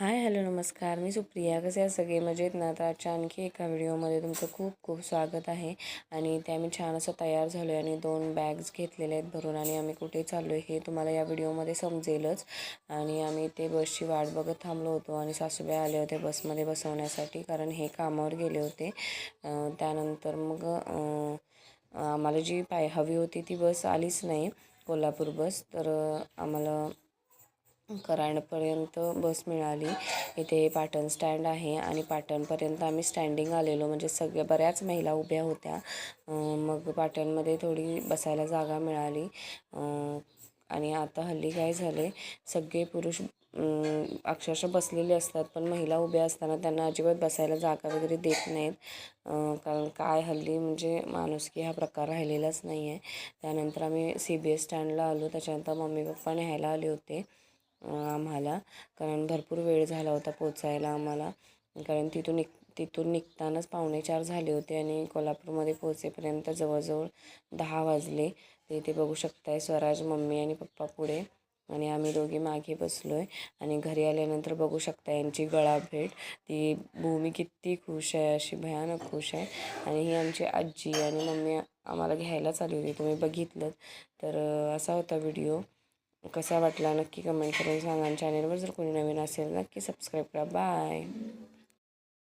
Hi hello नमस्कार. मी सुप्रिया. कसे आहे सगळे? मजेत ना? तर आजच्या आणखी एका व्हिडिओमध्ये तुमचं खूप खूप स्वागत आहे. आणि ते आम्ही छान असं तयार झालो आहे आणि दोन बॅग्स घेतलेले आहेत भरून आणि आम्ही कुठे चाललो आहे हे तुम्हाला या व्हिडिओमध्ये समजेलच. आणि आम्ही ते बसची वाट बघत थांबलो होतो आणि सासूबाई आले होते बसमध्ये बसवण्यासाठी कारण हे कामावर गेले होते. त्यानंतर मग आम्हाला जी पाय हवी होती ती बस आलीच नाही कोल्हापूर बस. तर आम्हाला कराडपर्यंत बस मिळाली. इथे पाटण स्टँड आहे आणि पाटणपर्यंत आम्ही स्टँडिंग आलेलो. म्हणजे सगळ्या बऱ्याच महिला उभ्या होत्या. मग पाटणमध्ये थोडी बसायला जागा मिळाली. आणि आता हल्ली काय झाले सगळे पुरुष अक्षरशः बसलेले असतात पण महिला उभ्या असताना त्यांना अजिबात बसायला जागा वगैरे देत नाहीत. कारण काय हल्ली म्हणजे माणुसकी हा प्रकार राहिलेलाच नाही आहे त्यानंतर आम्ही सी बी एस स्टँडला आलो. त्याच्यानंतर मम्मी पप्पा न्यायला आले होते. आम्हाला. कारण भरपूर वेळ झाला होता पोचायला आम्हाला. कारण तिथून निघ तिथून निघतानाच पावणे चार झाले होते आणि कोल्हापूरमध्ये पोहोचेपर्यंत जवळजवळ दहा वाजले. ते इथे बघू शकताय स्वराज मम्मी आणि पप्पा पुढे. आणि आम्ही दोघी मागे बसलो आहे आणि घरी आल्यानंतर बघू शकता यांची गळा भेट ती भूमी किती खुश आहे अशी भयानक खुश आहे. आणि ही आमची आजी आणि मम्मी आम्हाला घ्यायलाच आली होती. तुम्ही बघितलं तर असा होता व्हिडिओ. कसा वाटला? नक्की कमेंट करून सांगा. आणि चॅनलवर जर कोणी नवीन असेल नक्की सबस्क्राईब करा. बाय